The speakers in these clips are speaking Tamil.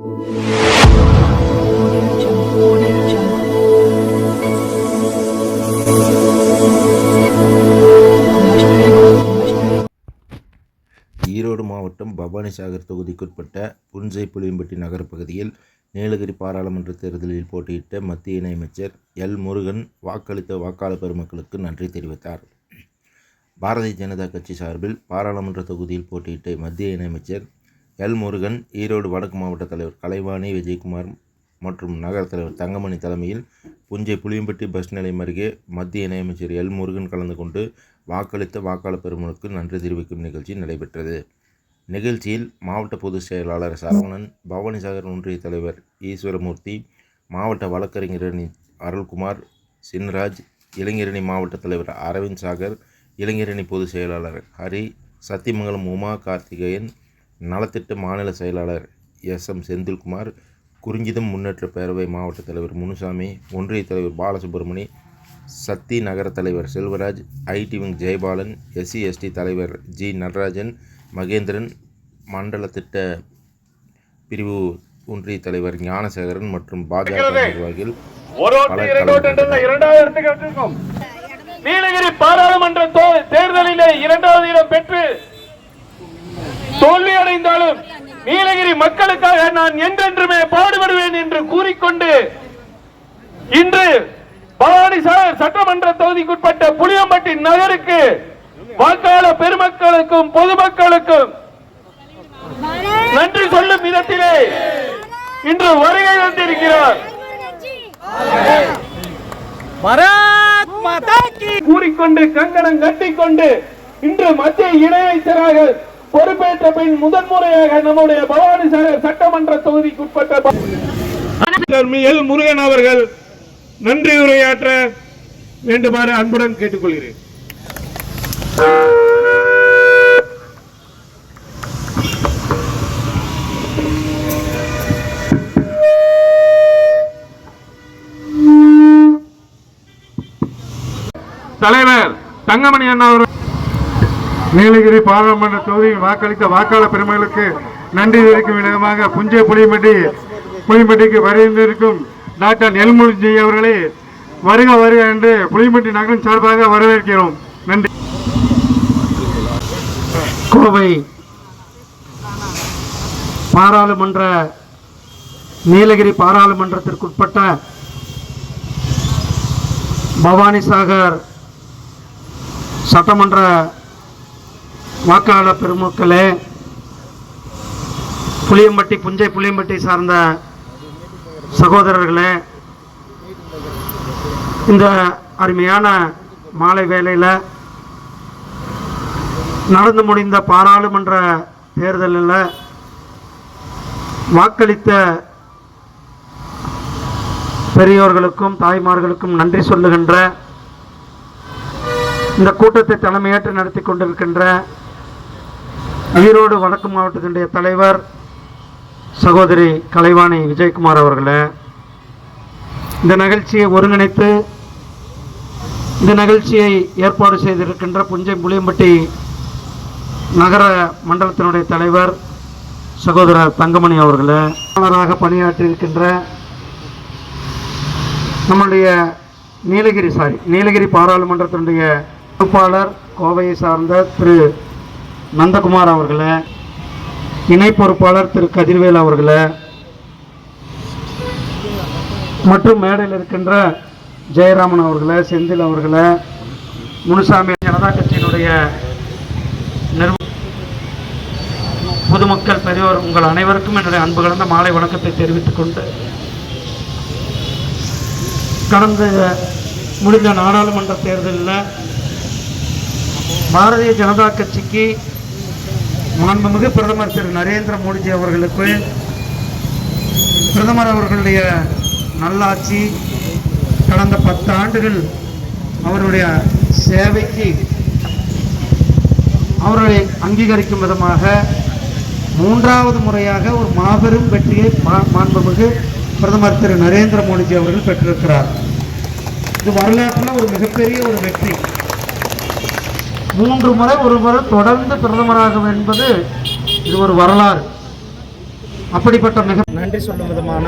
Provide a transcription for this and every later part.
ஈரோடு மாவட்டம் பவானிசாகர் தொகுதிக்குட்பட்ட புன்சை புளியம்பட்டி நகரப் பகுதியில் நீலகிரி பாராளுமன்ற தேர்தலில் போட்டியிட்ட மத்திய இணையமைச்சர் எல் முருகன் வாக்களித்த வாக்காளர் பெருமக்களுக்கு நன்றி தெரிவித்தார். பாரதிய ஜனதா கட்சி சார்பில் பாராளுமன்ற தொகுதியில் போட்டியிட்ட மத்திய இணையமைச்சர் எல் முருகன் ஈரோடு வடக்கு மாவட்ட தலைவர் கலைவாணி விஜயகுமார் மற்றும் நகர தலைவர் தங்கமணி தலைமையில் புஞ்சை புளியம்பட்டி பஸ் நிலையம் அருகே மத்திய இணையமைச்சர் எல் முருகன் கலந்து கொண்டு வாக்களித்த வாக்காளர் பெருமனுக்கு நன்றி தெரிவிக்கும் நிகழ்ச்சி நடைபெற்றது. நிகழ்ச்சியில் மாவட்ட பொதுச் செயலாளர் சரவணன் பவானிசாகர் ஒன்றிய தலைவர் ஈஸ்வரமூர்த்தி மாவட்ட வழக்கறிஞரணி அருள்குமார் சின்ராஜ் இளைஞரணி மாவட்ட தலைவர் அரவிந்த் சாகர் இளைஞரணி பொதுச் செயலாளர் ஹரி சத்தியமங்கலம் உமா கார்த்திகேயன் நலத்திட்ட மாநில செயலாளர் எஸ். எம். செந்தில்குமார் குறிஞ்சிதம் முன்னேற்ற பேரவை மாவட்ட தலைவர் முனுசாமி ஒன்றிய தலைவர் பாலசுப்ரமணி சக்தி நகர தலைவர் Selvaraj IT wing Jayabalan SC ST தலைவர் ஜி. நடராஜன் மகேந்திரன் மண்டல திட்ட பிரிவு ஒன்றிய தலைவர் ஞானசேகரன் மற்றும் பாஜக நிர்வாகிகள் நீலகிரி பாராளுமன்ற தேர்தலிலே இரண்டாவது இடம் பெற்று தோல்வி அடைந்தாலும் நீலகிரி மக்களுக்காக நான் என்றென்றுமே பாடுபடுவேன் என்று கூறிக்கொண்டு இன்று பவானி சாகர் சட்டமன்ற தொகுதிக்குட்பட்ட புளியம்பட்டி நகருக்கு வாக்காளர் பெருமக்களுக்கும் பொதுமக்களுக்கும் நன்றி சொல்லும் விதத்திலே இன்று வருகை வந்திருக்கிறார் கூறிக்கொண்டு கங்கணம் கட்டிக்கொண்டு இன்று மத்திய இணையமைச்சராக பொறுப்பேற்ற பின் முதன்முறையாக நம்முடைய பவானி சாகர் சட்டமன்ற தொகுதிக்குட்பட்ட உட்பட்ட முருகன் அவர்கள் நன்றி உரையாற்ற வேண்டுமாறு அன்புடன் கேட்டுக்கொள்கிறேன். தலைவர் தங்கமணி அண்ணா அவர்கள். நீலகிரி பாராளுமன்ற தொகுதியில் வாக்களித்த வாக்காளர் பெருமைகளுக்கு நன்றி தெரிவிக்கும் விதமாக புஞ்சை புளிமட்டி புளிமட்டிக்கு வருகின்றிருக்கும் டாக்டர் நெல்முருஜி அவர்களை வருக வருக என்று புளிமட்டி நகரின் சார்பாக வரவேற்கிறோம். நன்றி. கோவை பாராளுமன்ற நீலகிரி பாராளுமன்றத்திற்குட்பட்ட பவானிசாகர் சட்டமன்ற வாக்காளர் பெருமக்களே புளியம்பட்டி புஞ்சை புளியம்பட்டி சார்ந்த சகோதரர்களே இந்த அருமையான மாலை வேளையில் நடந்து முடிந்த பாராளுமன்ற தேர்தலில் வாக்களித்த பெரியோர்களுக்கும் தாய்மார்களுக்கும் நன்றி சொல்லுகின்ற இந்த கூட்டத்தை தலைமையேற்று நடத்தி கொண்டிருக்கின்ற ஈரோடு வடக்கு மாவட்டத்தினுடைய தலைவர் சகோதரி கலைவாணி விஜயகுமார் அவர்களே இந்த நிகழ்ச்சியை ஒருங்கிணைத்து இந்த நிகழ்ச்சியை ஏற்பாடு செய்திருக்கின்ற புஞ்சை புளியம்பட்டி நகர மண்டலத்தினுடைய தலைவர் சகோதரர் தங்கமணி அவர்களே ஆளுநராக பணியாற்றியிருக்கின்ற நம்முடைய நீலகிரி சாரி நீலகிரி பாராளுமன்றத்தினுடைய பொறுப்பாளர் கோவையை சார்ந்த திரு நந்தகுமார் அவர்களை இணை பொறுப்பாளர் திரு கதிர்வேல் அவர்களை மற்றும் மேடையில் இருக்கின்ற ஜெயராமன் அவர்களை செந்தில் அவர்களை முனுசாமி ஜனதா கட்சியினுடைய நிர்வ பொதுமக்கள் பெரியோர் உங்கள் அனைவருக்கும் என்னுடைய அன்பு கலந்த மாலை வணக்கத்தை தெரிவித்துக் கொண்டு கடந்த முடிந்த நாடாளுமன்ற தேர்தலில் பாரதிய ஜனதா கட்சிக்கு மாண்புமிகு பிரதமர் திரு நரேந்திர மோடிஜி அவர்களுக்கு பிரதமர் அவர்களுடைய நல்லாட்சி கடந்த பத்து ஆண்டுகள் அவருடைய சேவைக்கு அவர்களை அங்கீகரிக்கும் விதமாக மூன்றாவது முறையாக ஒரு மாபெரும் வெற்றியை மா- மாண்புமிகு பிரதமர் திரு நரேந்திர மோடிஜி அவர்கள் பெற்றிருக்கிறார். இது வரலாற்றில் ஒரு மிகப்பெரிய ஒரு வெற்றி. மூன்று முறை ஒரு முறை தொடர்ந்து பிரதமராகும் என்பது இது ஒரு வரலாறு. அப்படிப்பட்ட மிக நன்றி சொல்லும் விதமான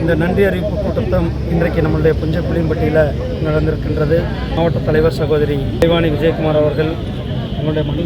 இந்த நன்றி அறிவிப்பு கூட்டத்தம் இன்றைக்கு நம்மளுடைய புஞ்சப்புளியம்பட்டியில் நடந்திருக்கின்றது. மாவட்ட தலைவர் சகோதரி தேவானி விஜயகுமார் அவர்கள் நம்முடைய மணி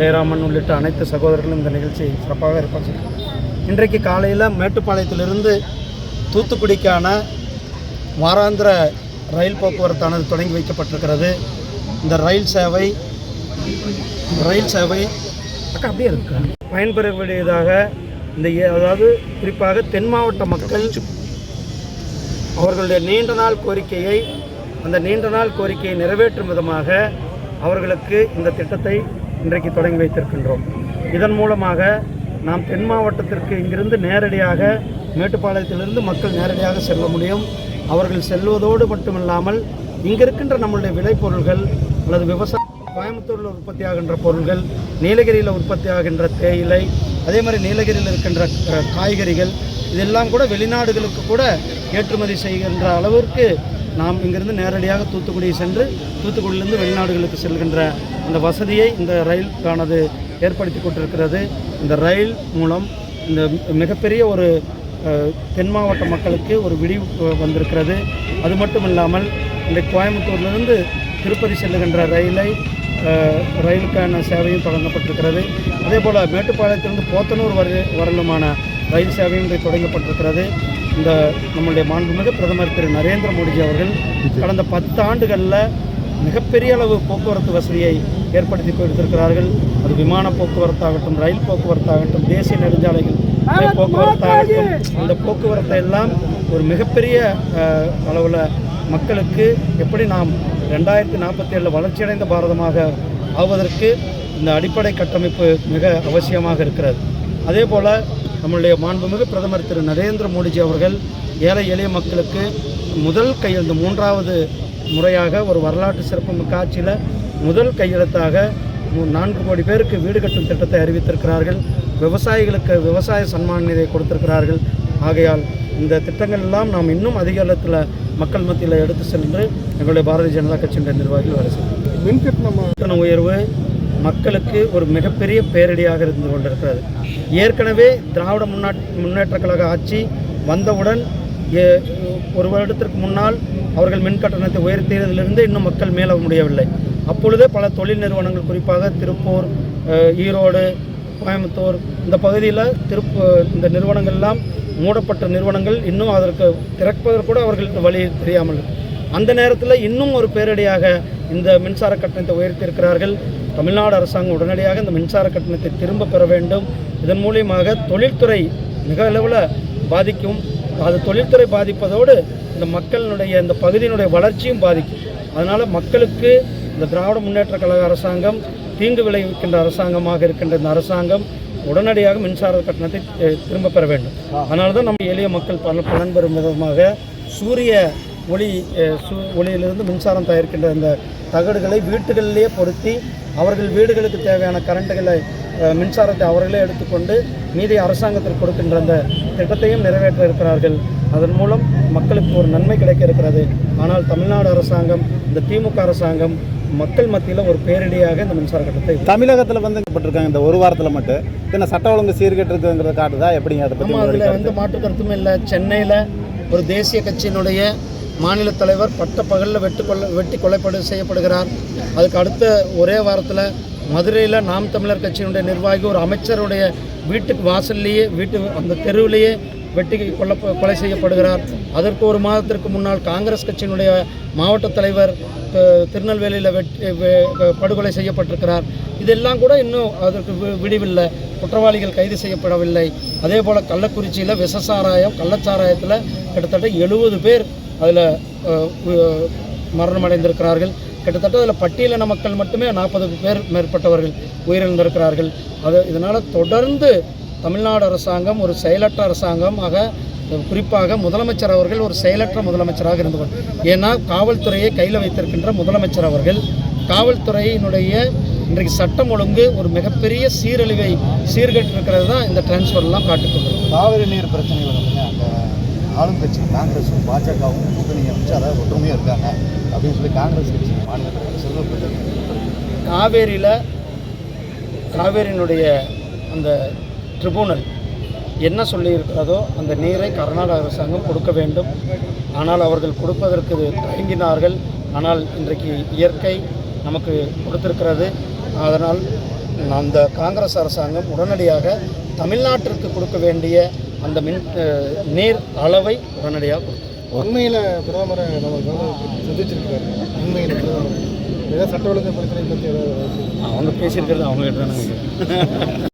ஜெயராமன் உள்ளிட்ட அனைத்து சகோதரர்களும் இந்த நிகழ்ச்சி சிறப்பாக இருப்பாங்க இன்றைக்கு காலையில் மேட்டுப்பாளையத்திலிருந்து தூத்துக்குடிக்கான வாராந்திர ரயில் போக்குவரத்தானது தொடங்கி வைக்கப்பட்டிருக்கிறது. இந்த ரயில் சேவை ரயில் சேவை அக்கா அப்படியே இருக்கு. பயன்பெறக்கூடியதாக இந்த ஏ- அதாவது குறிப்பாக தென் மாவட்ட மக்கள் அவர்களுடைய நீண்ட நாள் கோரிக்கையை அந்த நீண்ட நாள் கோரிக்கையை நிறைவேற்றும் விதமாக அவர்களுக்கு இந்த திட்டத்தை இன்றைக்கு தொடங்கி வைத்திருக்கின்றோம். இதன் மூலமாக நாம் தென் மாவட்டத்திற்கு இங்கிருந்து நேரடியாக மேட்டுப்பாளையத்திலிருந்து மக்கள் நேரடியாக செல்ல முடியும். அவர்கள் செல்வதோடு மட்டுமில்லாமல் இங்கே இருக்கின்ற நம்மளுடைய விளைபொருள்கள் அல்லது விவசாய கோயம்புத்தூரில் உற்பத்தி ஆகின்ற பொருள்கள் நீலகிரியில் உற்பத்தி ஆகின்ற தேயிலை அதே மாதிரி நீலகிரியில் இருக்கின்ற காய்கறிகள் இதெல்லாம் கூட வெளிநாடுகளுக்கு கூட ஏற்றுமதி செய்கின்ற அளவிற்கு நாம் இங்கிருந்து நேரடியாக தூத்துக்குடி சென்று தூத்துக்குடியிலிருந்து வெளிநாடுகளுக்கு செல்கின்ற அந்த வசதியை இந்த ரயிலுக்கானது ஏற்படுத்தி கொண்டிருக்கிறது. இந்த ரயில் மூலம் இந்த மிகப்பெரிய ஒரு தென் மாவட்ட மக்களுக்கு ஒரு விடிவு வந்திருக்கிறது. அது மட்டும் இல்லாமல் இந்த கோயம்புத்தூர்லேருந்து திருப்பதி செல்லுகின்ற ரயிலை ரயிலுக்கான சேவையும் தொடங்கப்பட்டிருக்கிறது. அதே போல் மேட்டுப்பாளையத்திலிருந்து போத்தனூர் வரை வரலுமான ரயில் சேவையும் இன்று தொடங்கப்பட்டிருக்கிறது. இந்த நம்முடைய மாண்புமிகு பிரதமர் திரு. நரேந்திர மோடிஜி அவர்கள் கடந்த பத்து ஆண்டுகளில் மிகப்பெரிய அளவு போக்குவரத்து வசதியை ஏற்படுத்தி கொடுத்திருக்கிறார்கள். அது விமான போக்குவரத்தாகட்டும் ரயில் போக்குவரத்தாகட்டும் தேசிய நெடுஞ்சாலைகள் போக்குவரத்தாகட்டும் இந்த போக்குவரத்தை எல்லாம் ஒரு மிகப்பெரிய அளவில் மக்களுக்கு எப்படி நாம் ரெண்டாயிரத்தி நாற்பத்தி ஏழில் வளர்ச்சியடைந்த பாரதமாக ஆவதற்கு இந்த அடிப்படை கட்டமைப்பு மிக அவசியமாக இருக்கிறது. அதே போல் நம்மளுடைய மாண்புமிகு பிரதமர் திரு நரேந்திர மோடிஜி அவர்கள் ஏழை எளிய மக்களுக்கு முதல் கையெழுத்து மூன்றாவது முறையாக ஒரு வரலாற்று சிறப்புமிக்க ஆட்சியில் முதல் கையெழுத்தாக நான்கு கோடி பேருக்கு வீடு கட்டும் திட்டத்தை அறிவித்திருக்கிறார்கள். விவசாயிகளுக்கு விவசாய சன்மான நிதியை கொடுத்திருக்கிறார்கள். ஆகையால் இந்த திட்டங்கள் எல்லாம் நாம் இன்னும் அதிக அளத்தில் மக்கள் மத்தியில் எடுத்து சென்று எங்களுடைய பாரதிய ஜனதா கட்சியினுடைய நிர்வாகிகள் வரை செய்யும் மின்கட்டண உயர்வு மக்களுக்கு ஒரு மிகப்பெரிய பேரிடியாக இருந்து கொண்டிருக்கிறது. ஏற்கனவே திராவிட முன்னாட் முன்னேற்ற கழக ஆட்சி வந்தவுடன் ஒரு வருடத்திற்கு முன்னால் அவர்கள் மின் கட்டணத்தை உயர்த்தியதிலிருந்து இன்னும் மக்கள் மேல முடியவில்லை. அப்பொழுதே பல தொழில் நிறுவனங்கள் குறிப்பாக திருப்பூர் ஈரோடு கோயம்புத்தூர் இந்த பகுதியில் திருப்பு இந்த நிறுவனங்கள் எல்லாம் மூடப்பட்ட நிறுவனங்கள் இன்னும் அதற்கு திறப்பதற்கு கூட அவர்களுக்கு வழி தெரியாமல் அந்த நேரத்தில் இன்னும் ஒரு பேரடியாக இந்த மின்சார கட்டணத்தை உயர்த்தியிருக்கிறார்கள். தமிழ்நாடு அரசாங்கம் உடனடியாக இந்த மின்சார கட்டணத்தை திரும்ப பெற வேண்டும். இதன் மூலியமாக தொழில்துறை மிக அளவில் பாதிக்கும். அது தொழில்துறை பாதிப்பதோடு இந்த மக்களினுடைய இந்த பகுதியினுடைய வளர்ச்சியும் பாதிக்கும். அதனால் மக்களுக்கு இந்த திராவிட முன்னேற்ற கழக அரசாங்கம் தீங்கு விளைவிக்கின்ற அரசாங்கமாக இருக்கின்ற இந்த அரசாங்கம் உடனடியாக மின்சார கட்டணத்தை திரும்ப பெற வேண்டும். அதனால தான் நம்ம எளிய மக்கள் பல பலன் பெறும் விதமாக சூரிய ஒளி சூ ஒளியிலிருந்து மின்சாரம் தயாரிக்கின்ற இந்த தகடுகளை வீட்டுகளிலேயே பொருத்தி அவர்கள் வீடுகளுக்கு தேவையான கரண்ட்டுகளை மின்சாரத்தை அவர்களே எடுத்துக்கொண்டு மீதி அரசாங்கத்திற்கு கொடுக்கின்ற அந்த திட்டத்தையும் நிறைவேற்ற இருக்கிறார்கள் அதன் மூலம் மக்களுக்கு ஒரு நன்மை கிடைக்க இருக்கிறது ஆனால் தமிழ்நாடு அரசாங்கம் இந்த திமுக அரசாங்கம் மக்கள் மத்தியில் ஒரு பேரிடியாக இந்த மின்சார கட்டணத்தை தமிழகத்தில் வந்து பட்டிருக்காங்க இந்த ஒரு வாரத்தில் மட்டும். என்ன சட்ட ஒழுங்கு சீர்கெட்டு இருக்குங்கிறத காட்டுதா எப்படிங்க அதை பற்றி அதில் வந்து மாற்று கருத்துமே இல்லை. சென்னையில் ஒரு தேசிய கட்சியினுடைய மாநில தலைவர் பட்ட பகலில் வெட்டு கொள்ள வெட்டி கொலைப்படு செய்யப்படுகிறார். அதுக்கு அடுத்த ஒரே வாரத்தில் மதுரையில் நாம் தமிழர் கட்சியினுடைய நிர்வாகி ஒரு அமைச்சருடைய வீட்டுக்கு வாசல்லையே வீட்டு அந்த தெருவிலேயே வெட்டி கொல்ல கொலை செய்யப்படுகிறார். அதற்கு ஒரு மாதத்திற்கு முன்னால் காங்கிரஸ் கட்சியினுடைய மாவட்ட தலைவர் திருநெல்வேலியில் வெட்டி படுகொலை செய்யப்பட்டிருக்கிறார். இதெல்லாம் கூட இன்னும் அதற்கு வி- விடிவில்லை. குற்றவாளிகள் கைது செய்யப்படவில்லை. அதே போல் கள்ளக்குறிச்சியில் விஷசாராயம் கள்ளச்சாராயத்தில் கிட்டத்தட்ட எழுபது பேர் அதில் மரணமடைந்திருக்கிறார்கள். கிட்டத்தட்ட அதில் பட்டியலின மக்கள் மட்டுமே நாற்பது பேர் மேற்பட்டவர்கள் உயிரிழந்திருக்கிறார்கள். அது இதனால் தொடர்ந்து தமிழ்நாடு அரசாங்கம் ஒரு செயலற்ற அரசாங்கமாக குறிப்பாக முதலமைச்சர் அவர்கள் ஒரு செயலற்ற முதலமைச்சராக இருந்து கொண்டு ஏன்னா காவல்துறையை கையில் வைத்திருக்கின்ற முதலமைச்சர் அவர்கள் காவல்துறையினுடைய இன்றைக்கு சட்டம் ஒழுங்கு ஒரு மிகப்பெரிய சீரழிவை சீர்கட்டிருக்கிறது தான் இந்த டிரான்ஸ்ஃபர்லாம் காட்டுக்கொண்டு காவிரி நீர் பிரச்சனை வரும். ஆளும் ஆளுங்கட்சி காங்கிரஸும் பாஜகவும் கூட்டணியை வச்சு அதாவது ஒற்றுமையாக இருக்காங்க அப்படின்னு சொல்லி காங்கிரஸ் கட்சி மாநில தலைவர் செல்வப்பிரதமர் காவேரியில் காவேரியினுடைய அந்த ட்ரிபுனல் என்ன சொல்லியிருக்கிறதோ அந்த நீரை கர்நாடக அரசாங்கம் கொடுக்க வேண்டும். ஆனால் அவர்கள் கொடுப்பதற்கு தயங்கினார்கள். ஆனால் இன்றைக்கு இயற்கை நமக்கு கொடுத்திருக்கிறது. அதனால் அந்த காங்கிரஸ் அரசாங்கம் உடனடியாக தமிழ்நாட்டிற்கு கொடுக்க வேண்டிய அந்த மின் நீர் அளவை உடனடியாக கொடுக்கும். உண்மையில் பிரதமரை நம்ம சந்திச்சிருக்காரு. உண்மையில் பிரதமர். ஏதாவது சட்ட ஒழுங்கு பிரச்சனை பற்றி ஏதாவது அவங்க பேசியிருக்கிறது அவங்க கிட்ட தானே